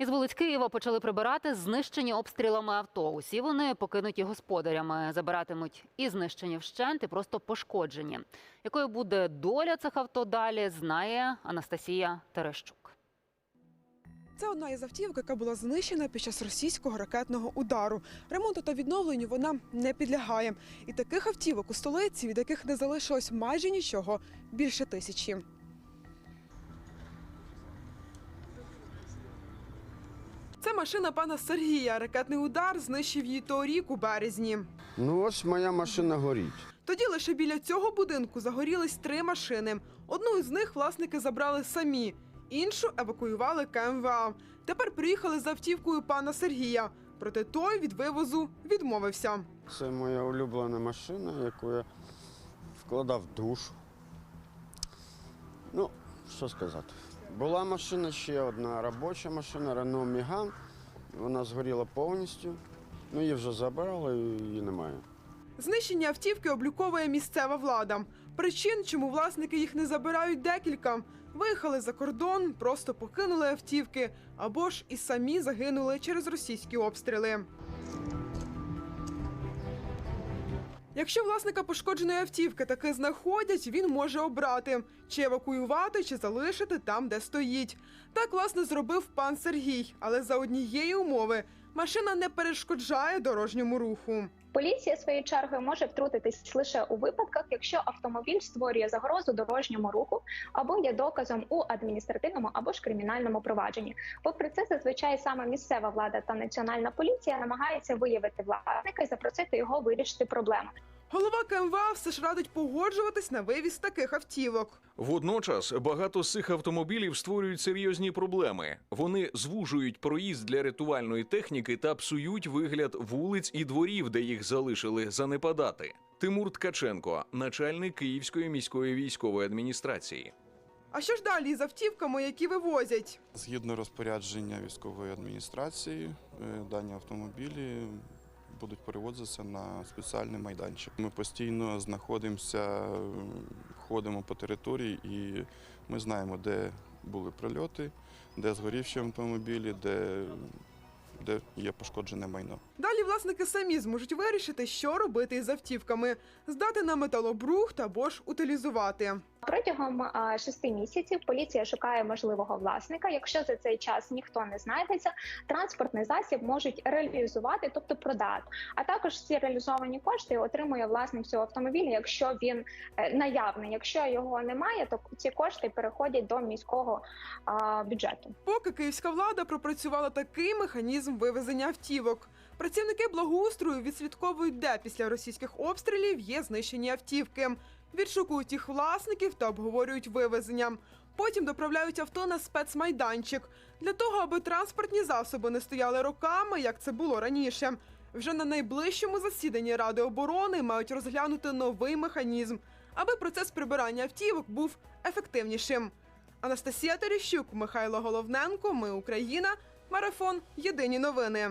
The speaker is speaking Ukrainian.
Із вулиць Києва почали прибирати знищені обстрілами авто. Усі вони покинуті господарями. Забиратимуть і знищені вщент, і просто пошкоджені. Якою буде доля цих авто далі, знає Анастасія Терещук. Це одна із автівок, яка була знищена під час російського ракетного удару. Ремонту та відновленню вона не підлягає. І таких автівок у столиці, від яких не залишилось майже нічого, більше тисячі. Це машина пана Сергія. Ракетний удар знищив її торік у березні. Ну ось моя машина горить. Тоді лише біля цього будинку загорілись три машини. Одну із них власники забрали самі, іншу евакуювали КМВА. Тепер приїхали з автівкою пана Сергія. Проте той від вивозу відмовився. Це моя улюблена машина, яку я вкладав душу. Ну, що сказати. Була машина ще одна робоча машина Renault Megane. Вона згоріла повністю. Ну, її вже забрали, її немає. Знищення автівки обліковує місцева влада. Причин, чому власники їх не забирають, декілька. Виїхали за кордон, просто покинули автівки або ж і самі загинули через російські обстріли. Якщо власника пошкодженої автівки таки знаходять, він може обрати чи евакуювати, чи залишити там, де стоїть. Так власне зробив пан Сергій, але за однієї умови машина не перешкоджає дорожньому руху. Поліція своєю чергою може втрутитись лише у випадках, якщо автомобіль створює загрозу дорожньому руху або є доказом у адміністративному або ж кримінальному провадженні. Попри це, зазвичай саме місцева влада та національна поліція намагаються виявити власника і запросити його вирішити проблему. Голова КМВА все ж радить погоджуватись на вивіз таких автівок. Водночас багато з цих автомобілів створюють серйозні проблеми. Вони звужують проїзд для рятувальної техніки та псують вигляд вулиць і дворів, де їх залишили занепадати. Тимур Ткаченко, начальник Київської міської військової адміністрації. А що ж далі з автівками, які вивозять? Згідно розпорядження військової адміністрації, е, дані автомобілі будуть перевозитися на спеціальний майданчик. Ми постійно знаходимося, ходимо по території і ми знаємо, де були прильоти, де згорівші автомобілі, де, де є пошкоджене майно. Далі власники самі зможуть вирішити, що робити із автівками: здати на металобрухт або ж утилізувати. Протягом шести місяців поліція шукає можливого власника. Якщо за цей час ніхто не знайдеться, транспортний засіб можуть реалізувати, тобто продати. А також ці реалізовані кошти отримує власник цього автомобіля, якщо він е, наявний. Якщо його немає, то ці кошти переходять до міського бюджету. Поки київська влада пропрацювала такий механізм вивезення автівок. Працівники благоустрою відслідковують, де після російських обстрілів є знищені автівки. Відшукують їх власників та обговорюють вивезення. Потім доправляють авто на спецмайданчик для того, аби транспортні засоби не стояли роками, як це було раніше. Вже на найближчому засіданні Ради оборони мають розглянути новий механізм, аби процес прибирання автівок був ефективнішим. Анастасія Терещук, Михайло Головненко. Ми Україна. Марафон. Єдині новини.